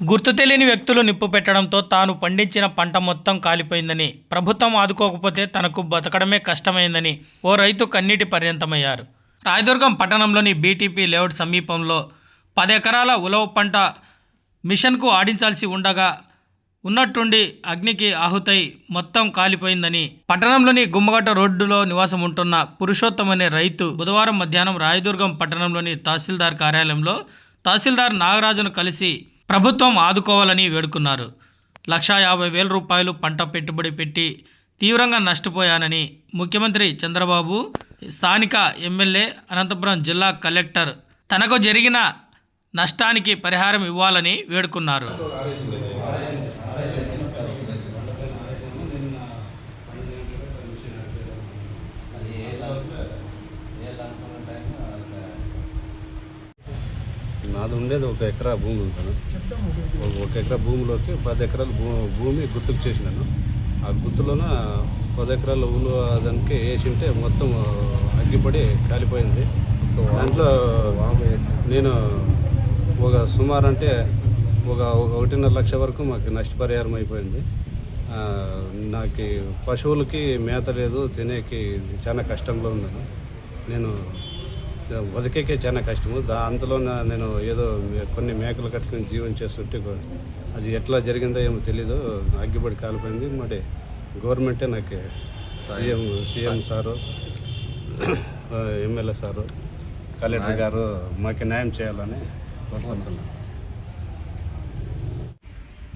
గుర్తు తెలియని వ్యక్తులు నిప్పు పెట్టడంతో తాను పండించిన పంట మొత్తం కాలిపోయిందని ప్రభుత్వం ఆదుకోకపోతే తనకు బతకడమే కష్టమైందని ఓ రైతు కన్నీటి పర్యంతమయ్యారు. రాయదుర్గం పట్టణంలోని బీటీపీ లేఅవుట్ సమీపంలో పది ఎకరాల ఉలవ పంట మిషన్కు ఆడించాల్సి ఉండగా ఉన్నట్టుండి అగ్నికి ఆహుతై మొత్తం కాలిపోయిందని పట్టణంలోని గుమ్మగట్ట రోడ్డులో నివాసం ఉంటున్న పురుషోత్తం అనే రైతు బుధవారం మధ్యాహ్నం రాయదుర్గం పట్టణంలోని తహసీల్దార్ కార్యాలయంలో తహసీల్దార్ నాగరాజును కలిసి ప్రభుత్వం ఆదుకోవాలని వేడుకున్నారు. లక్షా యాభై వేల రూపాయలు పంట పెట్టుబడి పెట్టి తీవ్రంగా నష్టపోయానని ముఖ్యమంత్రి చంద్రబాబు స్థానిక ఎమ్మెల్యే అనంతపురం జిల్లా కలెక్టర్ తనకు జరిగిన నష్టానికి పరిహారం ఇవ్వాలని వేడుకున్నారు. నాది ఉండేది ఒక ఎకరా భూమి ఉంటాను ఒక ఎకరా భూమిలోకి పది ఎకరాల భూమి గుర్తుకు చేసినాను. ఆ గుర్తులోన పది ఎకరాల ఊళ్ళు దానికి వేసింటే మొత్తం అగ్గిపడి కాలిపోయింది. దాంట్లో నేను ఒక సుమారు అంటే ఒక ఒకటిన్నర లక్ష వరకు మాకు నష్టపరిహారం అయిపోయింది. నాకు పశువులకి మేత లేదు తినేకి చాలా కష్టంలో ఉన్నాను. నేను బతికేకే చాలా కష్టము. దా అంతలో నేను ఏదో కొన్ని మేకలు కట్టుకుని జీవనం చేస్తుంటే అది ఎట్లా జరిగిందో ఏమో తెలీదు. అగ్గిపడి కాలిపోయింది. మరి గవర్నమెంటే నాకు CM CM sir MLA sir collector గారు మాకు న్యాయం చేయాలని కోరుకుంటున్నాను.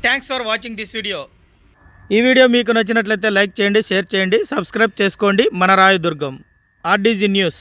Thanks for watching this video ఈ వీడియో మీకు నచ్చినట్లయితే లైక్ చేయండి షేర్ చేయండి సబ్స్క్రైబ్ చేసుకోండి. మన రాయదుర్గం ఆర్డీజీ న్యూస్.